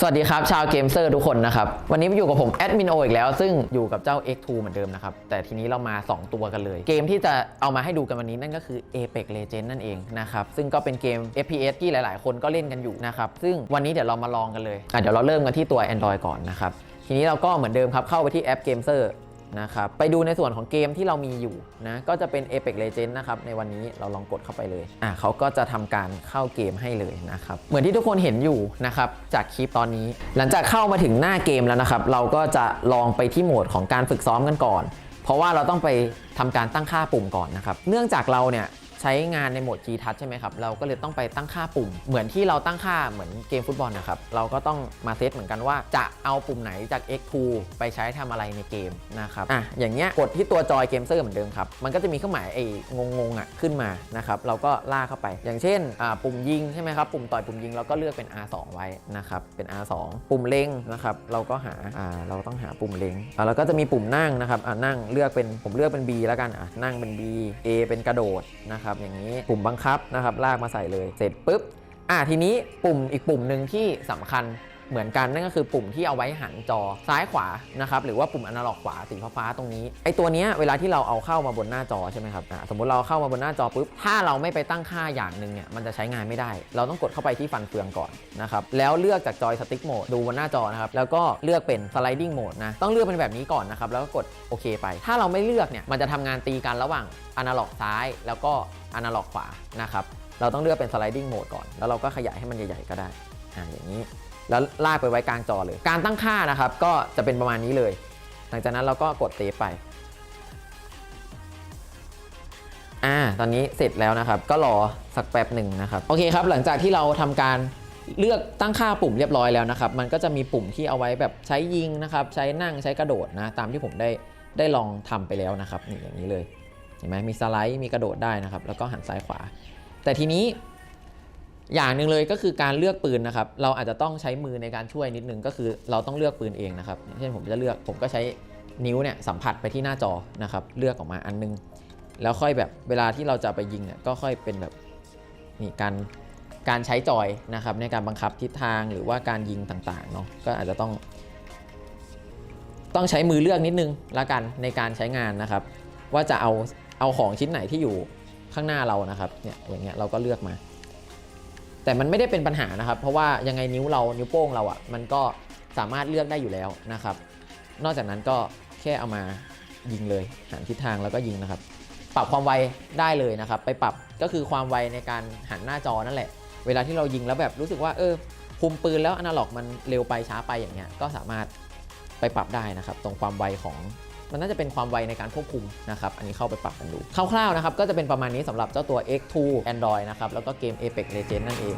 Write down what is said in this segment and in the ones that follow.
สวัสดีครับ ชาวเกมเซอร์ทุกคนนะครับ วันนี้อยู่กับผมแอดมินโออีกแล้ว ซึ่งอยู่กับเจ้า X2 เหมือนเดิมนะครับ แต่ทีนี้เรามา 2 ตัวกันเลย เกมที่จะเอามาให้ดูกันวันนี้นั่นก็คือ Apex Legends นั่นเองนะครับ ซึ่งก็เป็นเกม FPS ที่หลาย ๆ คนก็เล่นกันอยู่นะครับ ซึ่งวันนี้เดี๋ยวเรามาลองกันเลยอะเดี๋ยวเราเริ่มกันที่ตัว Android ก่อนนะครับทีนี้เราก็เหมือนเดิมครับเข้าไปที่แอปเกมเซอร์ นะครับไปดูในส่วนของเกมที่เรามีอยู่นะก็จะเป็น Apex Legends นะครับในวันนี้เราลองกดเข้าไปเลยอะเขาก็จะทำการเข้าเกมให้เลยนะครับเหมือนที่ทุกคนเห็นอยู่นะครับจากคลิปตอนนี้ หลังจากเข้ามาถึงหน้าเกมแล้วนะครับเราก็จะลองไปที่โหมดของการฝึกซ้อมกันก่อน เพราะว่าเราต้องไปทำการตั้งค่าปุ่มก่อนนะครับเนื่องจากเราเนี่ย ใช้งานในโหมด G Touch ใช่ไหมครับ เราก็เลยต้องไปตั้งค่าปุ่ม เหมือนที่เราตั้งค่าเหมือนเกมฟุตบอลนะครับ เราก็ต้องมาเซตเหมือนกันว่าจะเอาปุ่มไหนจาก X2 ไปใช้ทำอะไรในเกมนะครับ อะ อย่างเงี้ย กดที่ตัวจอยเกมเซอร์เหมือนเดิมครับ มันก็จะมีเครื่องหมายไอ้งงๆอะขึ้นมานะครับ เราก็ลากเข้าไป อย่างเช่น อ่า ปุ่มยิงใช่ไหมครับ ปุ่มต่อยปุ่มยิงเราก็เลือกเป็น R2 ไว้นะครับ เป็น R2 ปุ่มเล็งนะครับ เราก็หา อ่า เราต้องหาปุ่มเล็งอ่าแล้วก็จะมีปุ่มนั่งนะครับ อ่านั่งเลือกเป็น ผมเลือกเป็น B แล้วกัน อะนั่งเป็น B A เป็นกระโดดนะครับอย่างนี้ปุ่มบังคับนะครับลากมาใส่เลยเสร็จปุ๊บอะทีนี้ปุ่มอีกปุ่มหนึ่งที่สำคัญ เหมือนกันนั่นก็คือปุ่มที่เอาไว้หันจอซ้ายขวานะครับหรือว่าปุ่มอนาล็อกขวาสีฟ้าตรงนี้ไอตัวเนี้ยเวลาที่เราเอาเข้ามาบนหน้าจอใช่ไหมครับสมมติเราเข้ามาบนหน้าจอปุ๊บถ้าเราไม่ไปตั้งค่าอย่างหนึ่งเนี่ยมันจะใช้งานไม่ได้ เราต้องกดเข้าไปที่ฟันเฟืองก่อนนะครับแล้วเลือกจากจอยสติ๊กโหมดดูบนหน้าจอนะครับแล้วก็เลือกเป็นสไลดิ้งโหมดนะต้องเลือกเป็นแบบนี้ก่อนนะครับแล้วก็กดโอเคไป ถ้าเราไม่เลือกเนี่ยมันจะทำงานตีกันระหว่างอนาล็อกซ้าย แล้วก็อนาล็อกขวานะครับเราต้องเลือกเป็น sliding mode ก่อน แล้วเราก็ขยายให้มันใหญ่ๆก็ได้อ่าอย่างนี้ แล้วลากไปไว้กลางจอเลย การตั้งค่านะครับก็จะเป็นประมาณนี้เลย หลังจากนั้นเราก็กดเซฟไปอ่าตอนนี้เสร็จแล้วนะครับ ก็รอสักแป๊บหนึ่งนะครับ โอเคครับ หลังจากที่เราทำการเลือกตั้งค่าปุ่มเรียบร้อยแล้วนะครับ มันก็จะมีปุ่มที่เอาไว้แบบใช้ยิงนะครับ ใช้นั่งใช้กระโดดนะ ตามที่ผมได้ได้ลองทำไปแล้วนะครับนี่อย่างนี้เลย เห็นไหมมีสไลด์มีกระโดดได้นะครับ แล้วก็หันซ้ายขวา แต่ทีนี้ อย่างหนึ่งเลยก็คือการเลือกปืนนะครับ เราอาจจะต้องใช้มือในการช่วยนิดนึงก็คือเราต้องเลือกปืนเองนะครับเช่นผมจะเลือกผมก็ใช้นิ้วเนี่ยสัมผัสไปที่หน้าจอนะครับ เลือกออกมาอันนึง แล้วค่อยแบบเวลาที่เราจะไปยิงเนี่ยก็ค่อยเป็นแบบนี่การการใช้จอยนะครับ ในการบังคับทิศทางหรือว่าการยิงต่างๆเนาะก็อาจจะต้อง ต้องใช้มือเลือกนิดนึงละกันในการใช้งานนะครับ ว่าจะเอาเอาของชิ้นไหนที่อยู่ข้างหน้าเรานะครับเนี่ยอย่างเงี้ยเราก็เลือกมา แต่มันไม่ได้เป็นปัญหานะครับ เพราะว่ายังไงนิ้วเรานิ้วโป้งเราอะ่ะมันก็สามารถเลือกได้อยู่แล้วนะครับ นอกจากนั้นก็แค่เอามายิงเลยหันทิศทางแล้วก็ยิงนะครับ ปรับความไวได้เลยนะครับ ไปปรับก็คือความไวในการหันหน้าจอนั่นแหละ เวลาที่เรายิงแล้วแบบรู้สึกว่าเออคุมปืนแล้วอนาล็อกมันเร็วไปช้าไปอย่างเงี้ยก็สามารถไปปรับได้นะครับ ตรงความไวของ มันน่าจะเป็นความไวในการควบคุมนะครับ อันนี้เข้าไปปรับกันดูคร่าวๆนะครับก็จะเป็นประมาณนี้สำหรับเจ้าตัว X2 Android นะครับแล้วก็เกม Apex Legends นั่นเอง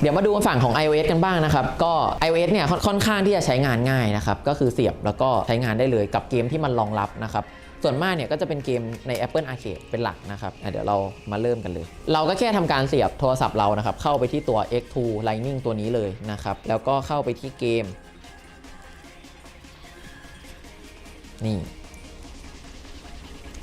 เดี๋ยวมาดูฝั่งของ iOS กันบ้างนะครับ ก็ iOS เนี่ยค่อนค่อนข้างที่จะใช้งานง่ายนะครับ ก็คือเสียบแล้วก็ใช้งานได้เลยกับเกมที่มันรองรับนะครับ ส่วนมากเนี่ยก็จะเป็นเกมใน Apple Arcade เป็นหลักนะครับเดี๋ยวเรามาเริ่มกันเลย เราก็แค่ทำการเสียบโทรศัพท์เรานะครับ เข้าไปที่ตัว X2 Lightning ตัวนี้เลยนะครับ แล้วก็เข้าไปที่เกม นี่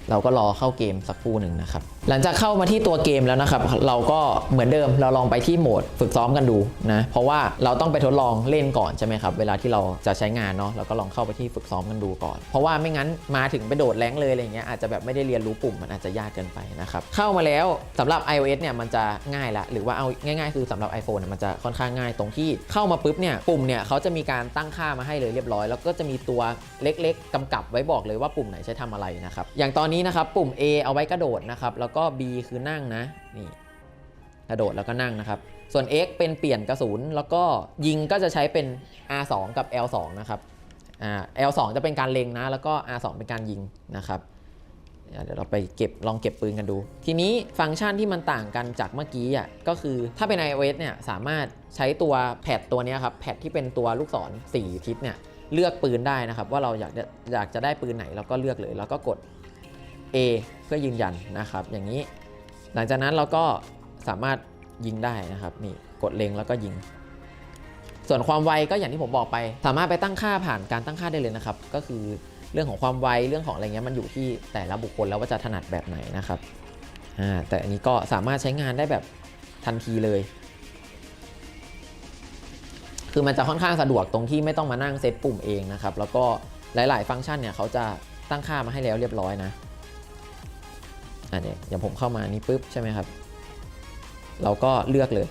เราก็รอเข้าเกมสักครู่หนึ่งนะครับ หลังจากเข้ามาที่ตัวเกมแล้วนะครับ เราก็เหมือนเดิมเราลองไปที่โหมดฝึกซ้อมกันดูนะเพราะว่าเราต้องไปทดลองเล่นก่อนใช่ไหมครับเวลาที่เราจะใช้งานเนาะเราก็ลองเข้าไปที่ฝึกซ้อมกันดูก่อน เพราะว่าไม่งั้นมาถึงไปโดดแรงเลยอะไรเงี้ยอาจจะแบบไม่ได้เรียนรู้ปุ่มมันอาจจะยากเกินไปนะครับเข้ามาแล้วสำหรับ iOS เนี่ยมันจะง่ายละหรือว่าเอาง่าย ๆ คือสำหรับ iPhone มันจะค่อนข้างง่ายตรงที่เข้ามาปุ๊บเนี่ยปุ่มเนี่ยเขาจะมีการตั้งค่ามาให้เลยเรียบร้อย แล้วก็จะมีตัวเล็ก ๆกำกับไว้บอกเลยว่าปุ่มไหนใช้ทำอะไรนะครับอย่างตอนนี้นะครับปุ่ม A เอาไว้กระโดดนะครับแล้วก็็ B คือนั่งนะนี่กระโดดแล้วก็นั่งนะครับ ส่วน X เป็นเปลี่ยนกระสุน แล้วก็ยิงก็จะใช้เป็น R2 กับ L2 นะครับอ่า L2 จะเป็นการเล็งนะ แล้วก็ R2 เป็นการยิงนะครับเดี๋ยวเราไปเก็บลองเก็บปืนกันดู ทีนี้ฟังก์ชันที่มันต่างกันจากเมื่อกี้อะก็คือถ้าเป็น iOS เนี่ยสามารถใช้ตัวแพดตัวนี้ครับแพดที่เป็นตัวลูกศร 4 ทิศเนี่ยเลือกปืนได้นะครับ ว่าเราอยากจะอยากจะได้ปืนไหนเราก็เลือกเลย แล้วก็กด A เพื่อยืนยันนะครับ อย่างนี้ หลังจากนั้นเราก็สามารถยิงได้นะครับนี่กดเล็งแล้วก็ยิง ส่วนความไวก็อย่างที่ผมบอกไป สามารถไปตั้งค่าผ่านการตั้งค่าได้เลยนะครับ ก็คือเรื่องของความไวเรื่องของอะไรเงี้ยมันอยู่ที่แต่ละบุคคลแล้วว่าจะถนัดแบบไหนนะครับแต่อันนี้ก็สามารถใช้งานได้แบบทันทีเลย คือมันจะค่อนข้างสะดวกตรงที่ไม่ต้องมานั่งเซตปุ่มเองนะครับ แล้วก็หลาย ๆ ฟังก์ชันเนี่ยเขาจะตั้งค่ามาให้แล้วเรียบร้อยนะ อันนี้อย่างผมเข้ามานี่ปุ๊บใช่ไหมครับ เราก็เลือกเลย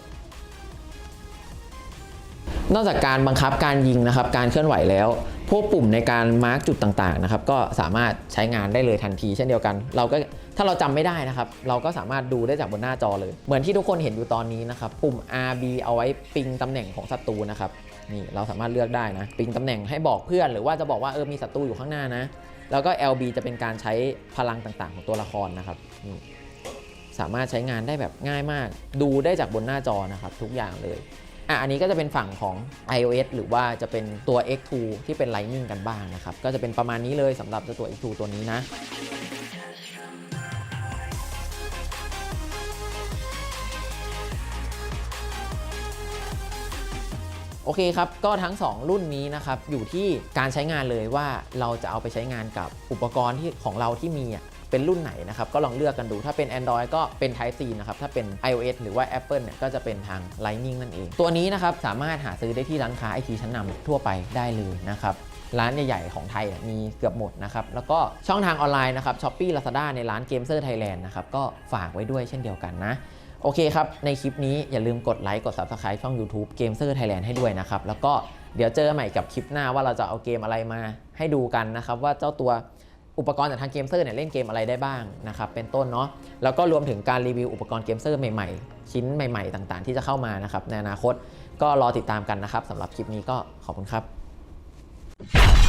นอกจากการบังคับการยิงนะครับ การเคลื่อนไหวแล้ว พวกปุ่มในการมาร์กจุดต่างๆนะครับ ก็สามารถใช้งานได้เลยทันที เช่นเดียวกัน เราก็ถ้าเราจำไม่ได้นะครับ เราก็สามารถดูได้จากบนหน้าจอเลย เหมือนที่ทุกคนเห็นอยู่ตอนนี้นะครับ ปุ่ม RB เอาไว้ปิงตำแหน่งของศัตรูนะครับนี่เราสามารถเลือกได้นะ ปิงตำแหน่งให้บอกเพื่อนหรือว่าจะบอกว่าเออมีศัตรูอยู่ข้างหน้านะ แล้วก็ LB จะเป็นการใช้พลังต่างๆ ของตัวละครนะครับ สามารถใช้งานได้แบบง่ายมาก ดูได้จากบนหน้าจอนะครับ ทุกอย่างเลยอะอันนี้ก็จะเป็นฝั่งของ iOS หรือว่าจะเป็นตัว X2 ที่เป็น Lightning กันบ้างนะครับ ก็จะเป็นประมาณนี้เลยสำหรับตัว X2 ตัวนี้นะ โอเคครับ ก็ทั้ง 2 รุ่นนี้นะครับอยู่ที่การใช้งานเลยว่าเราจะเอาไปใช้งานกับอุปกรณ์ที่ของเราที่มีเป็นรุ่นไหนนะครับ ก็ลองเลือกกันดูถ้าเป็น Android ก็เป็น Type C นะครับ ถ้าเป็น iOS หรือว่า Apple เนี่ยก็จะเป็นทาง Lightning นั่นเอง ตัวนี้นะครับสามารถหาซื้อได้ที่ร้านค้าไอทีชั้นนำทั่วไปได้เลยนะครับร้านใหญ่ ๆ ของไทยมีเกือบหมดนะครับ แล้วก็ช่องทางออนไลน์นะครับ Shopee Lazada ในร้าน g a m e r Thailand นะครับ ก็ฝากไว้ด้วยเช่นเดียวกันนะ โอเคครับ ในคลิปนี้อย่าลืมกดไลค์ กด Subscribe ช่อง YouTube g a m e r Thailand ให้ด้วยนะครับ แล้วก็เดี๋ยวเจอใหม่กับคลิปหน้าว่าเราจะเอาเกมอะไรมาให้ดูกันนะครับ ว่าเจ้าตัวอุปกรณ์จากทางเกมเซอร์เนี่ยเล่นเกมอะไรได้บ้างนะครับเป็นต้นเนาะแล้วก็รวมถึงการรีวิวอุปกรณ์เกมเซอร์ใหม่ๆ ชิ้นใหม่ๆ ต่างๆ ที่จะเข้ามานะครับในอนาคตก็รอติดตามกันนะครับสำหรับคลิปนี้ก็ขอบคุณครับ